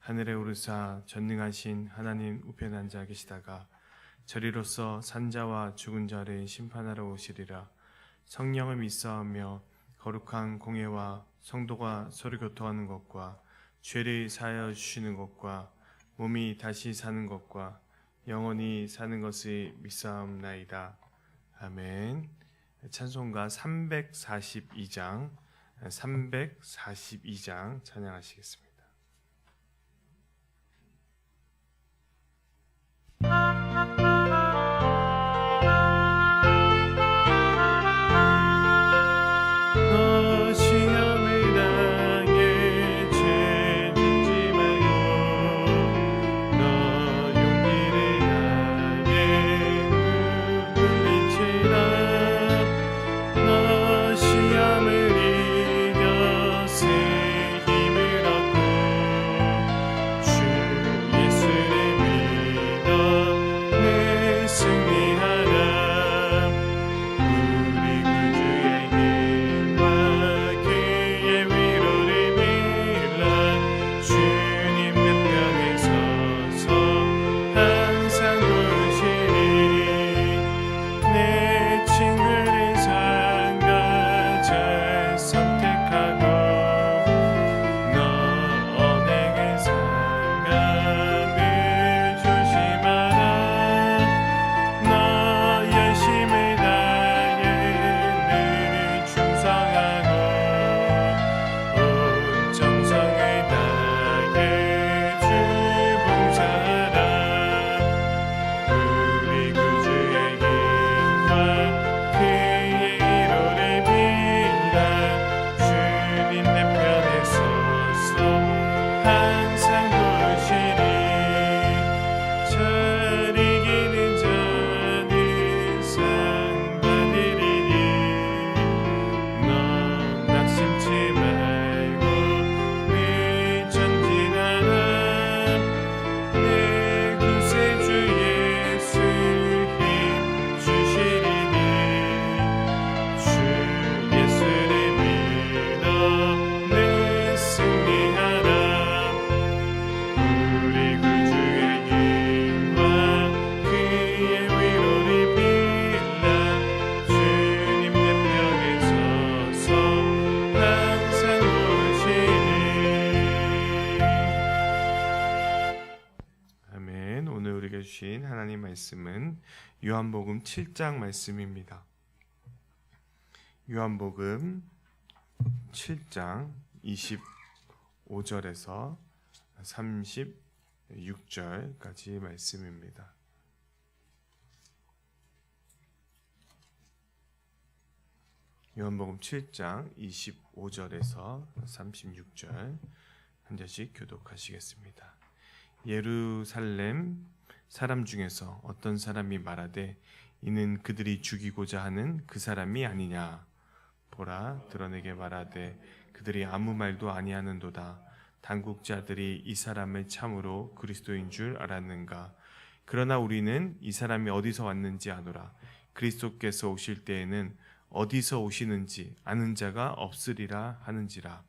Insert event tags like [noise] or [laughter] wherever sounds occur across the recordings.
하늘에 오르사 전능하신 하나님 우편에 앉아 계시다가 저리로서 산자와 죽은 자를 심판하러 오시리라. 성령을 믿사하며 거룩한 공예와 성도가 서로 교통하는 것과 죄를 사하여 주시는 것과 몸이 다시 사는 것과 영원히 사는 것을 믿사옵나이다. 아멘. 찬송가 342장 342장 찬양하시겠습니다. 우리에게 주신 하나님 말씀은 요한복음 7장 말씀입니다 요한복음 7장 25절에서 36절까지 말씀입니다. 요한복음 7장 25절에서 36절 한 절씩 교독하시겠습니다. 예루살렘 사람 중에서 어떤 사람이 말하되 이는 그들이 죽이고자 하는 그 사람이 아니냐? 보라 드러내게 말하되 그들이 아무 말도 아니하는도다. 당국자들이 이 사람을 참으로 그리스도인 줄 알았는가? 그러나 우리는 이 사람이 어디서 왔는지 아노라. 그리스도께서 오실 때에는 어디서 오시는지 아는 자가 없으리라 하는지라.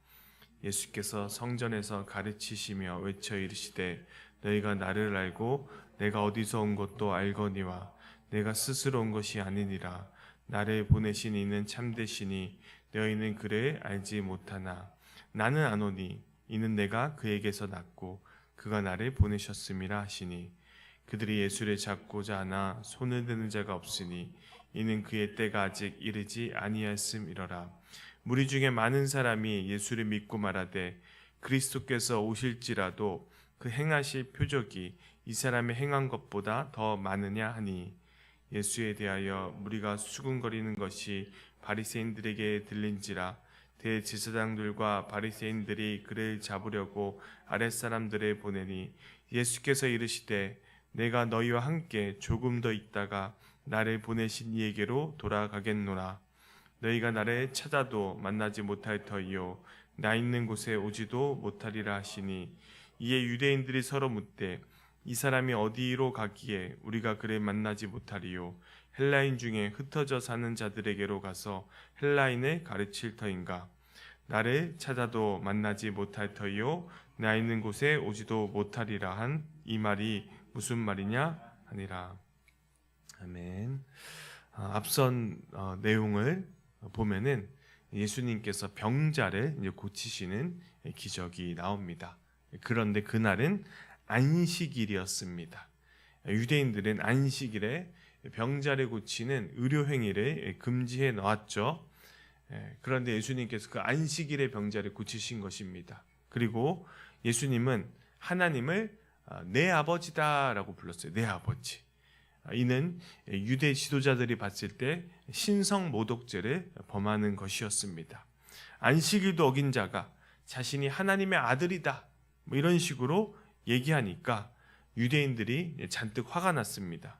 예수께서 성전에서 가르치시며 외쳐 이르시되 너희가 나를 알고 내가 어디서 온 것도 알거니와 내가 스스로 온 것이 아니니라. 나를 보내신 이는 참되시니 너희는 그를 알지 못하나. 나는 아노니 이는 내가 그에게서 났고 그가 나를 보내셨음이라 하시니. 그들이 예수를 잡고자 하나 손을 드는 자가 없으니 이는 그의 때가 아직 이르지 아니하였음이러라. 무리 중에 많은 사람이 예수를 믿고 말하되 그리스도께서 오실지라도 그 행하실 표적이 이 사람의 행한 것보다 더 많으냐 하니 예수에 대하여 무리가 수군거리는 것이 바리새인들에게 들린지라 대제사장들과 바리새인들이 그를 잡으려고 아랫사람들을 보내니 예수께서 이르시되 내가 너희와 함께 조금 더 있다가 나를 보내신 이에게로 돌아가겠노라. 너희가 나를 찾아도 만나지 못할 터이요 나 있는 곳에 오지도 못하리라 하시니 이에 유대인들이 서로 묻되 이 사람이 어디로 가기에 우리가 그를 만나지 못하리요? 헬라인 중에 흩어져 사는 자들에게로 가서 헬라인을 가르칠 터인가? 나를 찾아도 만나지 못할 터이요? 나 있는 곳에 오지도 못하리라 한 이 말이 무슨 말이냐? 하니라. 아멘. 아, 앞선 어, 내용을 보면은 예수님께서 병자를 고치시는 기적이 나옵니다. 그런데 그날은 안식일이었습니다. 유대인들은 안식일에 병자를 고치는 의료 행위를 금지해 놓았죠. 예, 그런데 예수님께서 그 안식일에 병자를 고치신 것입니다. 그리고 예수님은 하나님을 아, 내 아버지다라고 불렀어요. 내 아버지. 아, 이는 유대 지도자들이 봤을 때 신성 모독죄를 범하는 것이었습니다. 안식일도 어긴 자가 자신이 하나님의 아들이다. 뭐 이런 식으로 얘기하니까 유대인들이 잔뜩 화가 났습니다.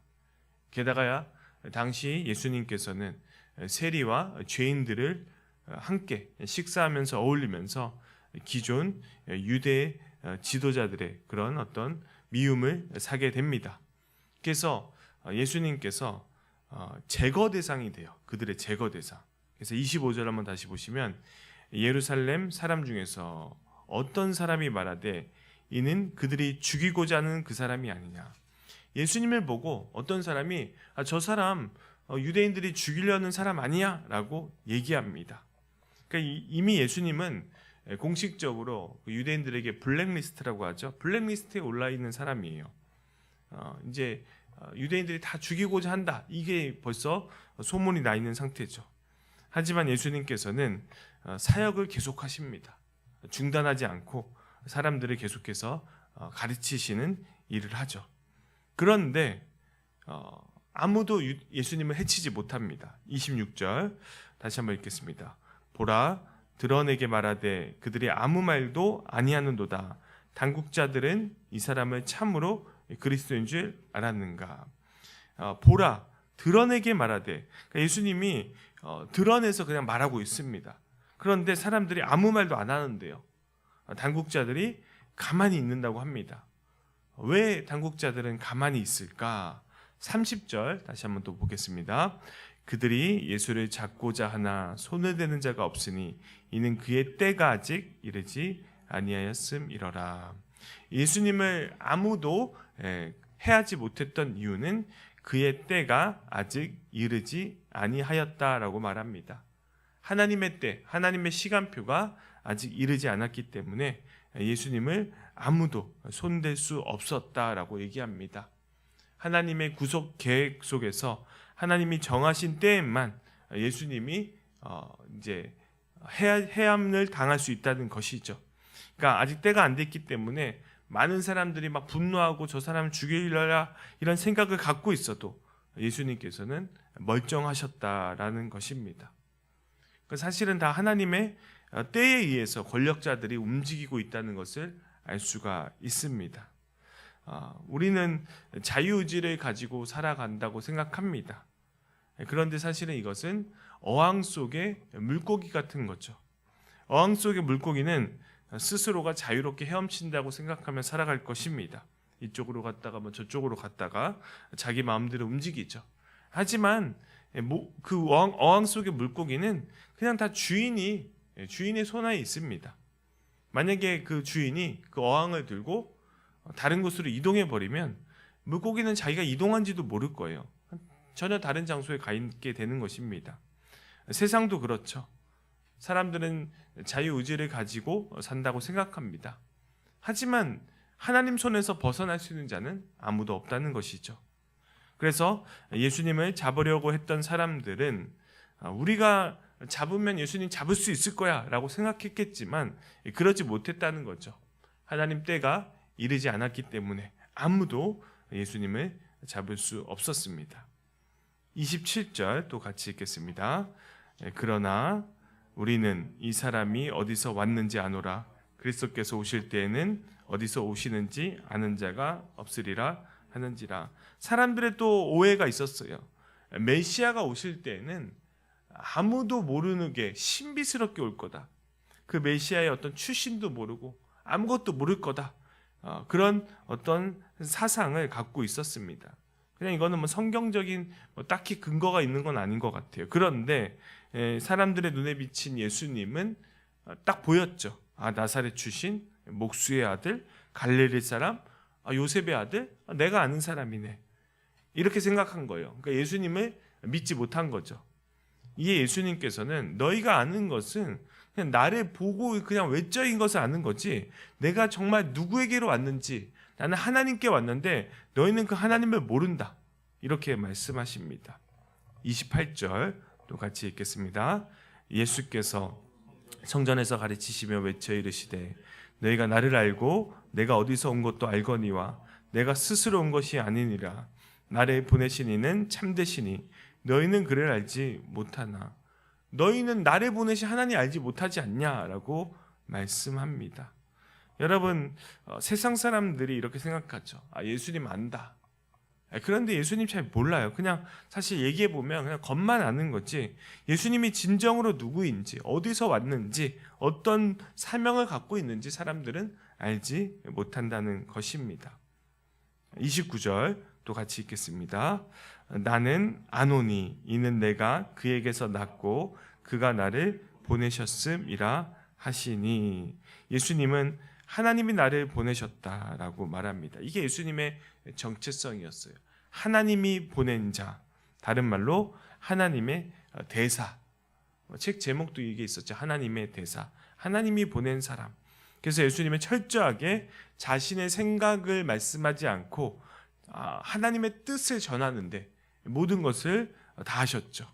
게다가 당시 예수님께서는 세리와 죄인들을 함께 식사하면서 어울리면서 기존 유대 지도자들의 그런 어떤 미움을 사게 됩니다. 그래서 예수님께서 어, 제거 대상이 돼요. 그들의 제거 대상. 그래서 25절 한번 다시 보시면 예루살렘 사람 중에서 어떤 사람이 말하되 이는 그들이 죽이고자 하는 그 사람이 아니냐. 예수님을 보고 어떤 사람이 아, 저 사람 어, 유대인들이 죽이려는 사람 아니야 라고 얘기합니다. 그러니까 이미 예수님은 공식적으로 그 유대인들에게 블랙리스트라고 하죠. 블랙리스트에 올라 있는 사람이에요. 어, 이제 유대인들이 다 죽이고자 한다. 이게 벌써 소문이 나 있는 상태죠. 하지만 예수님께서는 어, 사역을 계속하십니다. 중단하지 않고 사람들을 계속해서 어, 가르치시는 일을 하죠. 그런데 어, 아무도 예수님을 해치지 못합니다. 26절 다시 한번 읽겠습니다. 보라 드러내게 말하되 그들이 아무 말도 아니하는도다. 당국자들은 이 사람을 참으로 그리스도인 줄 알았는가? 보라 드러내게 말하되 그러니까 예수님이 드러내서 그냥 말하고 있습니다. 그런데 사람들이 아무 말도 안 하는데요. 당국자들이 가만히 있는다고 합니다. 왜 당국자들은 가만히 있을까? 30절 다시 한번 또 보겠습니다. 그들이 예수를 잡고자 하나 손을 대는 자가 없으니 이는 그의 때가 아직 이르지 아니하였음이러라. 예수님을 아무도 해하지 못했던 이유는 그의 때가 아직 이르지 아니하였다라고 말합니다. 하나님의 때, 하나님의 시간표가 아직 이르지 않았기 때문에 예수님을 아무도 손댈 수 없었다라고 얘기합니다. 하나님의 구속 계획 속에서 하나님이 정하신 때에만 예수님이 어, 이제 해함을 당할 수 있다는 것이죠. 그러니까 아직 때가 안 됐기 때문에 많은 사람들이 막 분노하고 저 사람을 죽이려라 이런 생각을 갖고 있어도 예수님께서는 멀쩡하셨다라는 것입니다. 그 사실은 다 하나님의 때에 의해서 권력자들이 움직이고 있다는 것을 알 수가 있습니다. 아, 우리는 자유의지를 가지고 살아간다고 생각합니다. 그런데 사실은 이것은 어항 속의 물고기 같은 거죠. 어항 속의 물고기는 스스로가 자유롭게 헤엄친다고 생각하며 살아갈 것입니다. 이쪽으로 갔다가 뭐 저쪽으로 갔다가 자기 마음대로 움직이죠. 하지만 뭐그 어항 속의 물고기는 그냥 다 주인이 주인의 손안에 있습니다. 만약에 그 주인이 그 어항을 들고 다른 곳으로 이동해 버리면 물고기는 자기가 이동한지도 모를 거예요. 전혀 다른 장소에 가 있게 되는 것입니다. 세상도 그렇죠. 사람들은 자유 의지를 가지고 산다고 생각합니다. 하지만 하나님 손에서 벗어날 수 있는 자는 아무도 없다는 것이죠. 그래서 예수님을 잡으려고 했던 사람들은 우리가 잡으면 예수님 잡을 수 있을 거야 라고 생각했겠지만 그러지 못했다는 거죠. 하나님 때가 이르지 않았기 때문에 아무도 예수님을 잡을 수 없었습니다. 27절 또 같이 읽겠습니다. 그러나 우리는 이 사람이 어디서 왔는지 아노라 그리스도께서 오실 때에는 어디서 오시는지 아는 자가 없으리라 하는지라 사람들의 또 오해가 있었어요. 메시아가 오실 때에는 아무도 모르는 게 신비스럽게 올 거다. 그 메시아의 어떤 출신도 모르고 아무것도 모를 거다. 어, 그런 어떤 사상을 갖고 있었습니다. 그냥 이거는 뭐 성경적인 뭐 딱히 근거가 있는 건 아닌 것 같아요. 그런데 에, 사람들의 눈에 비친 예수님은 어, 딱 보였죠. 아 나사렛 출신 목수의 아들 갈릴리 사람 아, 요셉의 아들 아, 내가 아는 사람이네. 이렇게 생각한 거예요. 그러니까 예수님을 믿지 못한 거죠. 이에 예수님께서는 너희가 아는 것은 그냥 나를 보고 그냥 외적인 것을 아는 거지 내가 정말 누구에게로 왔는지 나는 하나님께 왔는데 너희는 그 하나님을 모른다. 이렇게 말씀하십니다. 28절 또 같이 읽겠습니다. 예수께서 성전에서 가르치시며 외쳐 이르시되 너희가 나를 알고 내가 어디서 온 것도 알거니와 내가 스스로 온 것이 아니니라 나를 보내신 이는 참되시니 너희는 그를 알지 못하나 너희는 나를 보내신 하나님 알지 못하지 않냐라고 말씀합니다. 여러분 어, 세상 사람들이 이렇게 생각하죠. 아 예수님 안다. 아, 그런데 예수님 잘 몰라요. 그냥 사실 얘기해 보면 그냥 겉만 아는 거지. 예수님이 진정으로 누구인지, 어디서 왔는지, 어떤 사명을 갖고 있는지 사람들은 알지 못한다는 것입니다. 29절 또 같이 읽겠습니다. 나는 아노니 이는 내가 그에게서 낳고 그가 나를 보내셨음이라 하시니 예수님은 하나님이 나를 보내셨다라고 말합니다. 이게 예수님의 정체성이었어요. 하나님이 보낸 자, 다른 말로 하나님의 대사. 책 제목도 이게 있었죠. 하나님의 대사. 하나님이 보낸 사람. 그래서 예수님은 철저하게 자신의 생각을 말씀하지 않고 아, 하나님의 뜻을 전하는데 모든 것을 다 하셨죠.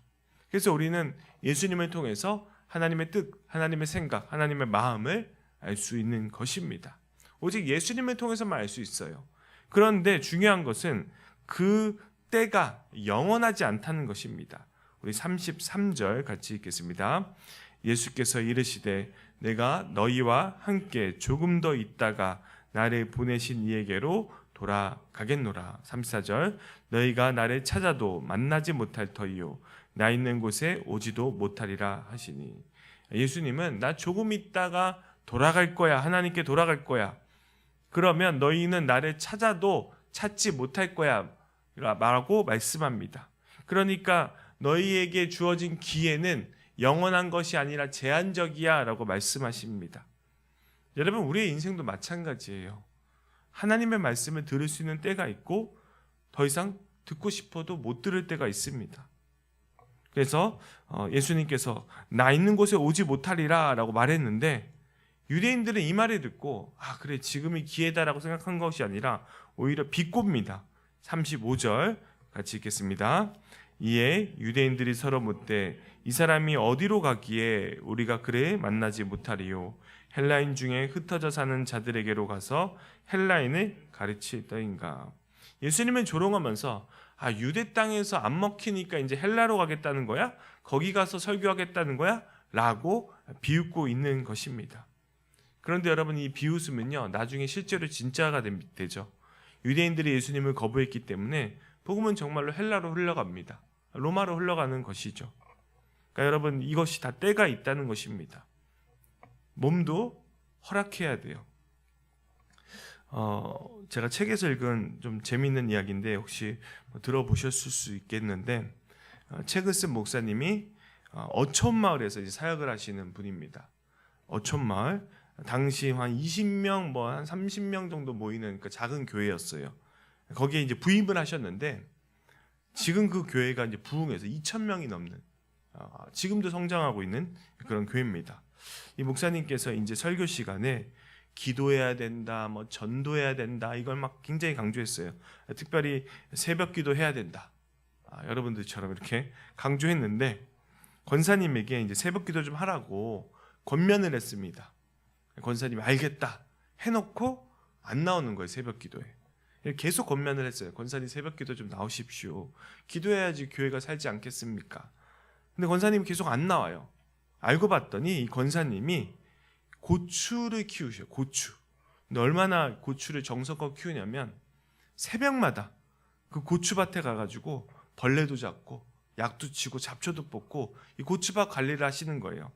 그래서 우리는 예수님을 통해서 하나님의 뜻, 하나님의 생각, 하나님의 마음을 알 수 있는 것입니다. 오직 예수님을 통해서만 알 수 있어요. 그런데 중요한 것은 그 때가 영원하지 않다는 것입니다. 우리 33절 같이 읽겠습니다. 예수께서 이르시되 내가 너희와 함께 조금 더 있다가 나를 보내신 이에게로 돌아가겠노라. 34절 너희가 나를 찾아도 만나지 못할 터이요 나 있는 곳에 오지도 못하리라 하시니 예수님은 나 조금 있다가 돌아갈 거야. 하나님께 돌아갈 거야. 그러면 너희는 나를 찾아도 찾지 못할 거야. 라고 말씀합니다. 그러니까 너희에게 주어진 기회는 영원한 것이 아니라 제한적이야 라고 말씀하십니다. 여러분, 우리의 인생도 마찬가지예요. 하나님의 말씀을 들을 수 있는 때가 있고 더 이상 듣고 싶어도 못 들을 때가 있습니다. 그래서 어, 예수님께서 나 있는 곳에 오지 못하리라라고 말했는데 유대인들은 이 말을 듣고 아 그래 지금이 기회다라고 생각한 것이 아니라 오히려 비꼽니다. 35절 같이 읽겠습니다. 이에 유대인들이 서로 묻되 이 사람이 어디로 가기에 우리가 그래 만나지 못하리요 헬라인 중에 흩어져 사는 자들에게로 가서 헬라인을 가르칠 때인가 예수님은 조롱하면서 아 유대 땅에서 안 먹히니까 이제 헬라로 가겠다는 거야? 거기 가서 설교하겠다는 거야? 라고 비웃고 있는 것입니다. 그런데 여러분 이 비웃음은요 나중에 실제로 진짜가 되죠. 유대인들이 예수님을 거부했기 때문에 복음은 정말로 헬라로 흘러갑니다. 로마로 흘러가는 것이죠. 그러니까 여러분 이것이 다 때가 있다는 것입니다. 몸도 허락해야 돼요. 어, 제가 책에서 읽은 좀 재미있는 이야기인데 혹시 뭐 들어보셨을 수 있겠는데 어, 책을 쓴 목사님이 어, 어촌 마을에서 이제 사역을 하시는 분입니다. 어촌 마을 당시 한 20명 뭐 한 30명 정도 모이는 그 작은 교회였어요. 거기에 이제 부임을 하셨는데 지금 그 교회가 이제 부흥해서 2천 명이 넘는 어, 지금도 성장하고 있는 그런 교회입니다. 이 목사님께서 이제 설교 시간에 기도해야 된다, 뭐 전도해야 된다, 이걸 막 굉장히 강조했어요. 특별히 새벽 기도해야 된다. 아, 여러분들처럼 이렇게 강조했는데 권사님에게 이제 새벽 기도 좀 하라고 권면을 했습니다. 권사님이 알겠다 해놓고 안 나오는 거예요 새벽 기도에. 계속 권면을 했어요. 권사님 새벽 기도 좀 나오십시오. 기도해야지 교회가 살지 않겠습니까? 근데 권사님이 계속 안 나와요. 알고 봤더니 이 권사님이 고추를 키우셔. 고추. 근데 얼마나 고추를 정성껏 키우냐면 새벽마다 그 고추밭에 가가지고 벌레도 잡고 약도 치고 잡초도 뽑고 이 고추밭 관리를 하시는 거예요.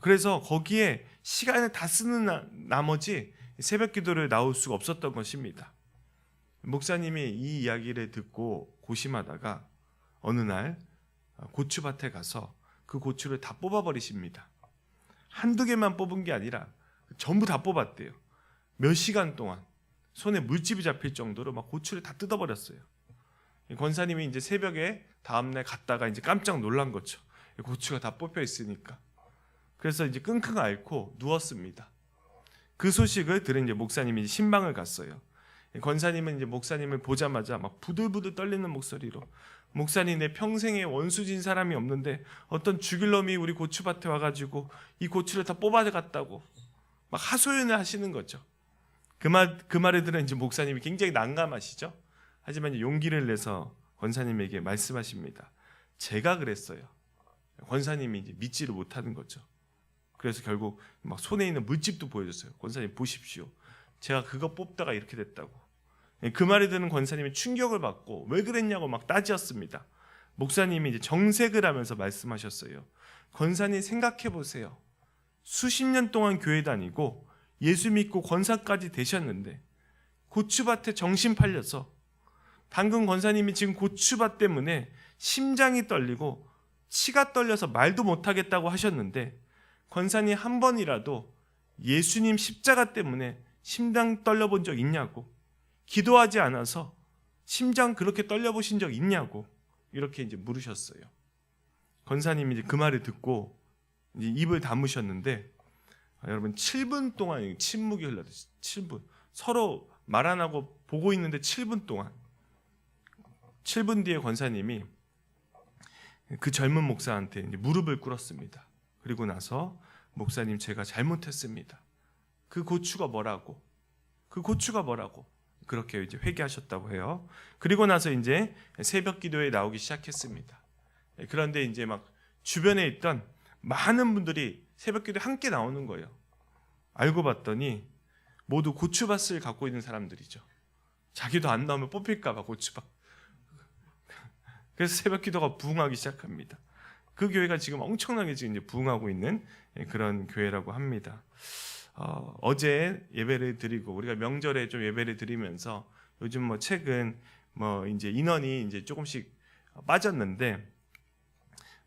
그래서 거기에 시간을 다 쓰는 나, 나머지 새벽 기도를 나올 수가 없었던 것입니다. 목사님이 이 이야기를 듣고 고심하다가 어느 날 고추밭에 가서 그 고추를 다 뽑아버리십니다. 한두 개만 뽑은 게 아니라 전부 다 뽑았대요. 몇 시간 동안 손에 물집이 잡힐 정도로 막 고추를 다 뜯어버렸어요. 이 권사님이 이제 새벽에 다음날 갔다가 이제 깜짝 놀란 거죠. 이 고추가 다 뽑혀 있으니까. 그래서 이제 끙끙 앓고 누웠습니다. 그 소식을 들은 이제 목사님이 신방을 갔어요. 이 권사님은 이제 목사님을 보자마자 막 부들부들 떨리는 목소리로 목사님 내 평생에 원수진 사람이 없는데 어떤 죽일 놈이 우리 고추밭에 와가지고 이 고추를 다 뽑아갔다고 막 하소연을 하시는 거죠. 그 말 그 말을 들은 이제 목사님이 굉장히 난감하시죠. 하지만 용기를 내서 권사님에게 말씀하십니다. 제가 그랬어요. 권사님이 이제 믿지를 못하는 거죠. 그래서 결국 막 손에 있는 물집도 보여줬어요. 권사님 보십시오. 제가 그거 뽑다가 이렇게 됐다고. 그 말에 듣는 권사님이 충격을 받고 왜 그랬냐고 막 따지었습니다. 목사님이 이제 정색을 하면서 말씀하셨어요. 권사님 생각해 보세요. 수십 년 동안 교회 다니고 예수 믿고 권사까지 되셨는데 고추밭에 정신 팔려서 당근 권사님이 지금 고추밭 때문에 심장이 떨리고 치가 떨려서 말도 못하겠다고 하셨는데 권사님 한 번이라도 예수님 십자가 때문에 심장 떨려본 적 있냐고 기도하지 않아서 심장 그렇게 떨려보신 적 있냐고 이렇게 이제 물으셨어요. 권사님이 이제 그 말을 듣고 이제 입을 다무셨는데 아, 여러분 7분 동안 침묵이 흘렀어요. 7분 서로 말 안 하고 보고 있는데 7분 동안 7분 뒤에 권사님이 그 젊은 목사한테 무릎을 꿇었습니다. 그리고 나서 목사님 제가 잘못했습니다. 그 고추가 뭐라고? 그 고추가 뭐라고? 그렇게 이제 회개하셨다고 해요. 그리고 나서 이제 새벽 기도에 나오기 시작했습니다. 그런데 이제 막 주변에 있던 많은 분들이 새벽 기도에 함께 나오는 거예요. 알고 봤더니 모두 고추밭을 갖고 있는 사람들이죠. 자기도 안 나오면 뽑힐까봐 고추밭. [laughs] 그래서 새벽 기도가 부흥하기 시작합니다. 그 교회가 지금 엄청나게 지금 이제 부흥하고 있는 그런 교회라고 합니다. 어, 제 예배를 드리고 우리가 명절에 좀 예배를 드리면서 요즘 뭐 최근 뭐 이제 인원이 이제 조금씩 빠졌는데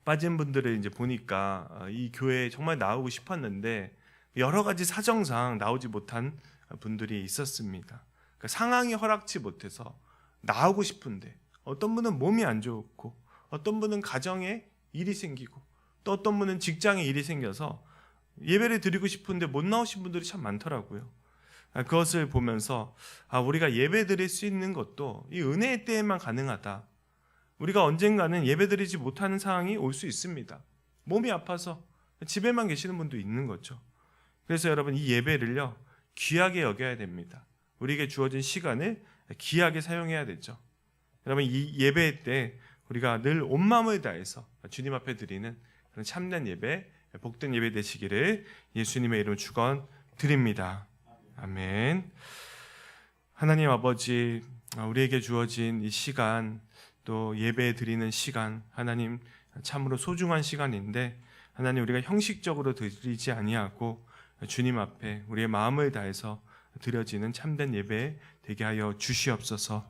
빠진 분들을 이제 보니까 어, 이 교회에 정말 나오고 싶었는데 여러 가지 사정상 나오지 못한 분들이 있었습니다. 그러니까 상황이 허락치 못해서 나오고 싶은데 어떤 분은 몸이 안 좋고 어떤 분은 가정에 일이 생기고 또 어떤 분은 직장에 일이 생겨서 예배를 드리고 싶은데 못 나오신 분들이 참 많더라고요. 아, 그것을 보면서 아, 우리가 예배 드릴 수 있는 것도 이 은혜의 때에만 가능하다. 우리가 언젠가는 예배 드리지 못하는 상황이 올 수 있습니다. 몸이 아파서 집에만 계시는 분도 있는 거죠. 그래서 여러분 이 예배를요 귀하게 여겨야 됩니다. 우리에게 주어진 시간을 귀하게 사용해야 되죠. 여러분 이 예배 때 우리가 늘 온 마음을 다해서 주님 앞에 드리는 그런 참된 예배 복된 예배 되시기를 예수님의 이름 축원 드립니다. 아멘. 하나님 아버지 우리에게 주어진 이 시간 또 예배 드리는 시간 하나님 참으로 소중한 시간인데 하나님 우리가 형식적으로 드리지 아니하고 주님 앞에 우리의 마음을 다해서 드려지는 참된 예배 되게 하여 주시옵소서.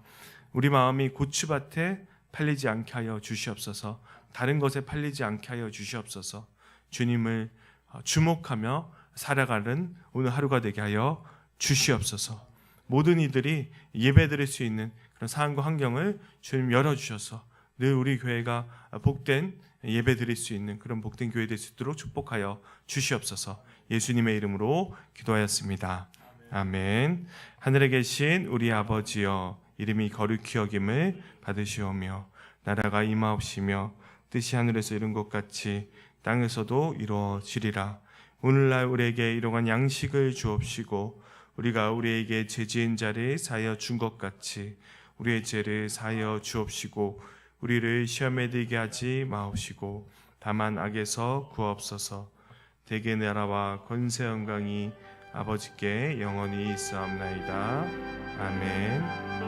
우리 마음이 고추밭에 팔리지 않게 하여 주시옵소서. 다른 것에 팔리지 않게 하여 주시옵소서. 주님을 어, 주목하며 살아가는 오늘 하루가 되게 하여 주시옵소서. 모든 이들이 예배드릴 수 있는 그런 상황과 환경을 주님 열어주셔서 늘 우리 교회가 복된 예배드릴 수 있는 그런 복된 교회 될 수 있도록 축복하여 주시옵소서. 예수님의 이름으로 기도하였습니다. 아멘. 하늘에 계신 우리 아버지여 이름이 거룩히 여김을 받으시오며 나라가 임하옵시며 뜻이 하늘에서 이룬 것 같이 땅에서도 이루어지리라. 오늘날 우리에게 이러한 양식을 주옵시고 우리가 우리에게 죄지은 자를 사여 준 것 같이 우리의 죄를 사여 주옵시고 우리를 시험에 들게 하지 마옵시고 다만 악에서 구하옵소서. 대개 나라와 권세 영광이 아버지께 영원히 있사옵나이다. 아멘.